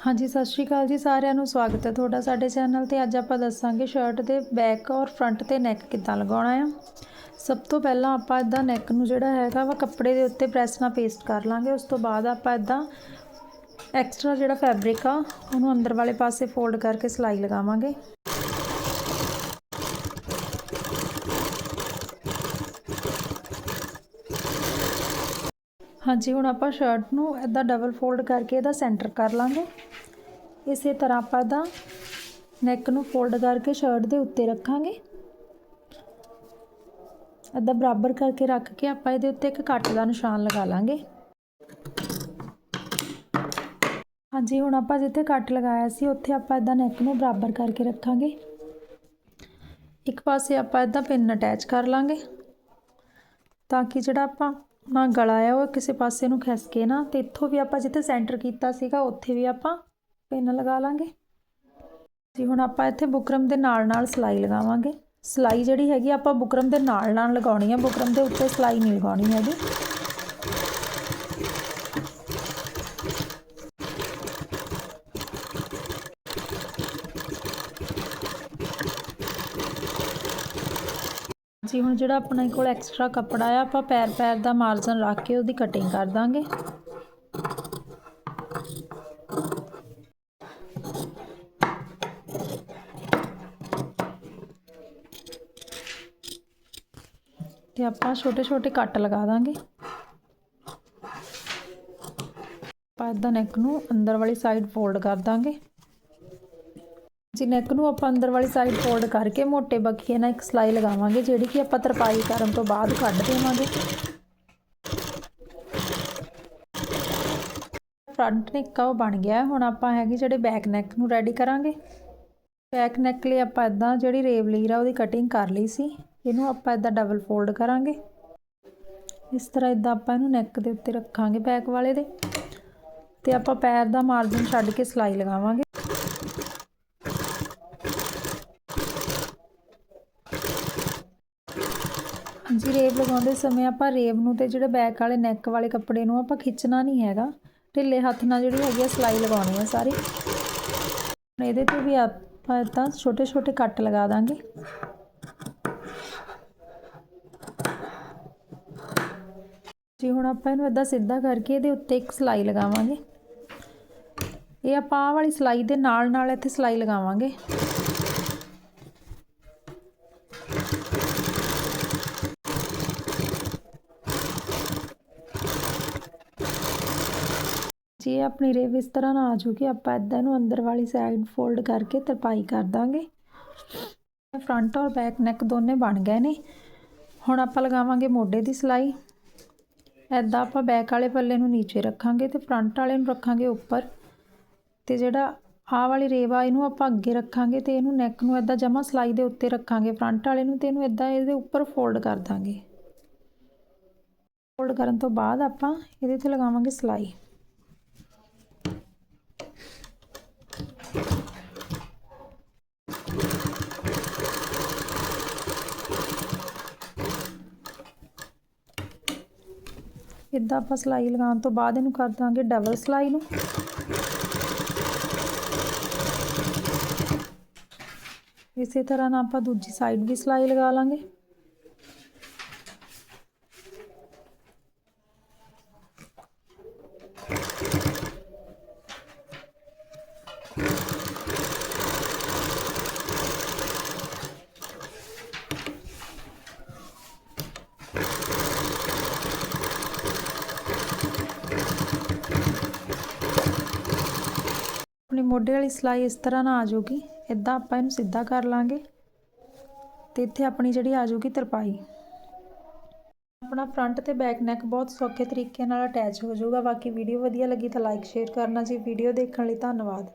ਹਾਂਜੀ, ਸਤਿ ਸ਼੍ਰੀ ਅਕਾਲ ਜੀ ਸਾਰਿਆਂ ਨੂੰ, ਸਵਾਗਤ ਹੈ ਤੁਹਾਡਾ ਸਾਡੇ ਚੈਨਲ ਤੇ। ਅੱਜ ਆਪਾਂ ਦੱਸਾਂਗੇ ਸ਼ਰਟ ਦੇ ਬੈਕ ਔਰ ਫਰੰਟ ਤੇ ਨੈਕ ਕਿੱਦਾਂ ਲਗਾਉਣਾ ਆ। ਸਭ ਤੋਂ ਪਹਿਲਾਂ ਆਪਾਂ ਇਦਾਂ ਨੈਕ ਨੂੰ ਜਿਹੜਾ ਹੈਗਾ ਵਾ ਕੱਪੜੇ ਦੇ ਉੱਤੇ ਪ੍ਰੈਸ ਨਾਲ ਪੇਸਟ ਕਰ ਲਾਂਗੇ। ਉਸ ਤੋਂ ਬਾਅਦ ਆਪਾਂ ਇਦਾਂ ਐਕਸਟਰਾ ਜਿਹੜਾ ਫੈਬਰਿਕ ਆ, ਉਹਨੂੰ ਅੰਦਰ ਵਾਲੇ ਪਾਸੇ ਫੋਲਡ ਕਰਕੇ ਸਿਲਾਈ ਲਗਾਵਾਂਗੇ। ਹਾਂਜੀ, ਹੁਣ ਆਪਾਂ ਸ਼ਰਟ ਨੂੰ ਇਦਾਂ ਡਬਲ ਫੋਲਡ ਕਰਕੇ ਇਹਦਾ ਸੈਂਟਰ ਕਰ ਲਾਂਗੇ। ਇਸੇ ਤਰ੍ਹਾਂ ਆਪਾਂ ਇਹਦਾ ਨੈਕ ਨੂੰ ਫੋਲਡ ਕਰਕੇ ਸ਼ਰਟ ਦੇ ਉੱਤੇ ਰੱਖਾਂਗੇ। ਇਦਾਂ ਬਰਾਬਰ ਕਰਕੇ ਰੱਖ ਕੇ ਆਪਾਂ ਇਹਦੇ ਉੱਤੇ ਇੱਕ ਕੱਟ ਦਾ ਨਿਸ਼ਾਨ ਲਗਾ ਲਾਂਗੇ। ਹਾਂਜੀ, ਹੁਣ ਆਪਾਂ ਜਿੱਥੇ ਕੱਟ ਲਗਾਇਆ ਸੀ, ਉੱਥੇ ਆਪਾਂ ਇਦਾਂ ਨੈਕ ਨੂੰ ਬਰਾਬਰ ਕਰਕੇ ਰੱਖਾਂਗੇ। ਇੱਕ ਪਾਸੇ ਆਪਾਂ ਇਦਾਂ ਪਿੰਨ ਅਟੈਚ ਕਰ ਲਾਂਗੇ, ਤਾਂ ਕਿ ਜਿਹੜਾ ਆਪਾਂ ਆਪਣਾ ਗਲਾ ਆ, ਉਹ ਕਿਸੇ ਪਾਸੇ ਨੂੰ ਖਿਸਕੇ ਨਾ, ਤੇ ਇੱਥੋਂ ਵੀ ਆਪਾਂ ਜਿੱਥੇ ਸੈਂਟਰ ਕੀਤਾ ਸੀਗਾ, ਉੱਥੇ ਵੀ ਆਪਾਂ ਪਿੰਨ ਲਗਾ ਲਾਂਗੇ। ਜੀ ਹੁਣ ਆਪਾਂ ਇੱਥੇ ਬੁਕਰਮ ਦੇ ਨਾਲ ਨਾਲ ਸਿਲਾਈ ਲਗਾਵਾਂਗੇ। ਸਿਲਾਈ ਜਿਹੜੀ ਹੈਗੀ, ਆਪਾਂ ਬੁਕਰਮ ਦੇ ਨਾਲ ਨਾਲ ਲਗਾਉਣੀ ਹੈ ਬੁਕਰਮ ਦੇ ਉੱਤੇ ਸਿਲਾਈ ਨਹੀਂ ਲਗਾਉਣੀ ਹੈਗੀ। ਜੀ ਹੁਣ ਜਿਹੜਾ ਆਪਣੇ ਕੋਲ ਐਕਸਟਰਾ ਕੱਪੜਾ ਆ, ਆਪਾਂ ਪੈਰ ਪੈਰ ਦਾ ਮਾਰਜਨ ਰੱਖ ਕੇ ਉਹਦੀ ਕਟਿੰਗ ਕਰ ਦਾਂਗੇ। ਤੇ ਆਪਾਂ ਛੋਟੇ ਛੋਟੇ ਕੱਟ ਲਗਾ ਦਾਂਗੇ। ਆਪਾਂ ਇਦਾਂ ਨੈਕ ਨੂੰ ਅੰਦਰ ਵਾਲੀ ਸਾਈਡ ਫੋਲਡ ਕਰ ਦਾਂਗੇ। ਜੀ ਨੈਕ ਨੂੰ ਆਪਾਂ ਅੰਦਰ ਵਾਲੀ ਸਾਈਡ ਫੋਲਡ ਕਰਕੇ ਮੋਟੇ ਬਖੀਏ ਨਾਲ ਇੱਕ ਸਲਾਈ ਲਗਾਵਾਂਗੇ, ਜਿਹੜੀ ਕਿ ਆਪਾਂ ਤਰਪਾਈ ਕਰਨ ਤੋਂ ਬਾਅਦ ਕੱਢ ਦੇਵਾਂਗੇ। ਫਰੰਟ ਨੈਕ ਆ, ਉਹ ਬਣ ਗਿਆ ਹੁਣ ਆਪਾਂ ਹੈਗੇ ਜਿਹੜੇ ਬੈਕ ਨੈਕ ਨੂੰ ਰੈਡੀ ਕਰਾਂਗੇ। ਬੈਕ ਨੈਕ ਲਈ ਆਪਾਂ ਇਦਾਂ ਜਿਹੜੀ ਰੇਵ ਲੀਰ ਆ, ਉਹਦੀ ਕਟਿੰਗ ਕਰ ਲਈ ਸੀ। ਇਹਨੂੰ ਆਪਾਂ ਇਦਾਂ ਡਬਲ ਫੋਲਡ ਕਰਾਂਗੇ। ਇਸ ਤਰ੍ਹਾਂ ਇਦਾਂ ਆਪਾਂ ਇਹਨੂੰ ਨੈਕ ਦੇ ਉੱਤੇ ਰੱਖਾਂਗੇ ਬੈਕ ਵਾਲੇ ਦੇ। ਤੇ ਆਪਾਂ ਪੈਰ ਦਾ ਮਾਰਜਨ ਛੱਡ ਕੇ ਸਲਾਈ ਲਗਾਵਾਂਗੇ। ਜੀ ਰੇਵ ਲਗਾਉਂਦੇ ਸਮੇਂ ਆਪਾਂ ਰੇਬ ਨੂੰ ਤੇ ਜਿਹੜੇ ਬੈਕ ਵਾਲੇ ਨੈਕ ਵਾਲੇ ਕੱਪੜੇ ਨੂੰ ਆਪਾਂ ਖਿੱਚਣਾ ਨਹੀਂ ਹੈਗਾ। ਢਿੱਲੇ ਹੱਥ ਨਾਲ ਜਿਹੜੀ ਹੈਗੀ ਆ ਸਲਾਈ ਲਗਾਉਣੀ ਆ ਸਾਰੀ। ਇਹਦੇ ਤੇ ਵੀ ਆਪਾਂ ਇਦਾਂ ਛੋਟੇ ਛੋਟੇ ਕੱਟ ਲਗਾ ਦਾਂਗੇ। ਜੀ, ਹੁਣ ਆਪਾਂ ਇਹਨੂੰ ਇਦਾਂ ਸਿੱਧਾ ਕਰਕੇ ਇਹਦੇ ਉੱਤੇ ਇੱਕ ਸਲਾਈ ਲਗਾਵਾਂਗੇ। ਇਹ ਆਪਾਂ ਆਹ ਵਾਲੀ ਸਲਾਈ ਦੇ ਨਾਲ ਨਾਲ ਇੱਥੇ ਸਲਾਈ ਲਗਾਵਾਂਗੇ। ਜੇ ਆਪਣੀ ਰੇਵ ਇਸ ਤਰ੍ਹਾਂ ਨਾ ਆ ਜੂਗੀ, ਆਪਾਂ ਇਦਾਂ ਇਹਨੂੰ ਅੰਦਰ ਵਾਲੀ ਸਾਈਡ ਫੋਲਡ ਕਰਕੇ ਤਰਪਾਈ ਕਰ ਦਾਂਗੇ। ਫਰੰਟ ਔਰ ਬੈਕ ਨੈਕ ਦੋਨੇ ਬਣ ਗਏ ਨੇ। ਹੁਣ ਆਪਾਂ ਲਗਾਵਾਂਗੇ ਮੋਢੇ ਦੀ ਸਿਲਾਈ। ਐਦਾਂ ਆਪਾਂ ਬੈਕ ਵਾਲੇ ਪੱਲੇ ਨੂੰ ਨੀਚੇ ਰੱਖਾਂਗੇ ਤੇ ਫਰੰਟ ਵਾਲੇ ਨੂੰ ਰੱਖਾਂਗੇ ਉੱਪਰ। ਤੇ ਜਿਹੜਾ ਆਹ ਵਾਲੀ ਰੇਵਾ ਇਹਨੂੰ ਆਪਾਂ ਅੱਗੇ ਰੱਖਾਂਗੇ ਤੇ ਇਹਨੂੰ ਨੈਕ ਨੂੰ ਐਦਾਂ ਜਮਾ ਸਿਲਾਈ ਦੇ ਉੱਤੇ ਰੱਖਾਂਗੇ। ਫਰੰਟ ਵਾਲੇ ਨੂੰ ਤੇ ਇਹਨੂੰ ਐਦਾਂ ਇਹਦੇ ਉੱਪਰ ਫੋਲਡ ਕਰ ਦਾਂਗੇ। ਫੋਲਡ ਕਰਨ ਤੋਂ ਬਾਅਦ ਆਪਾਂ ਇਹਦੇ ਤੇ ਲਗਾਵਾਂਗੇ ਸਿਲਾਈ। ਜਿੱਦਾਂ ਆਪਾਂ ਸਿਲਾਈ ਲਗਾਉਣ ਤੋਂ ਬਾਅਦ ਇਹਨੂੰ ਕਰ ਦਾਂਗੇ ਡਬਲ ਸਿਲਾਈ ਨੂੰ। ਇਸੇ ਤਰ੍ਹਾਂ ਨਾਲ ਆਪਾਂ ਦੂਜੀ ਸਾਈਡ ਵੀ ਸਿਲਾਈ ਲਗਾ ਲਾਂਗੇ। ਆਪਣੀ ਮੋਢੇ ਵਾਲੀ ਸਿਲਾਈ ਇਸ ਤਰ੍ਹਾਂ ਨਾ ਆ ਜਾਊਗੀ। ਇਦਾਂ ਆਪਾਂ ਇਹਨੂੰ ਸਿੱਧਾ ਕਰ ਲਾਂਗੇ ਤੇ ਇੱਥੇ ਆਪਣੀ ਜਿਹੜੀ ਆ ਜਾਊਗੀ ਤਰਪਾਈ। ਆਪਣਾ ਫਰੰਟ ਤੇ ਬੈਕ ਨੈਕ ਬਹੁਤ ਸੌਖੇ ਤਰੀਕੇ ਨਾਲ ਅਟੈਚ ਹੋ ਜਾਊਗਾ। ਬਾਕੀ ਵੀਡੀਓ ਵਧੀਆ ਲੱਗੀ ਤਾਂ ਲਾਈਕ ਸ਼ੇਅਰ ਕਰਨਾ ਜੀ। ਵੀਡੀਓ ਦੇਖਣ ਲਈ ਧੰਨਵਾਦ।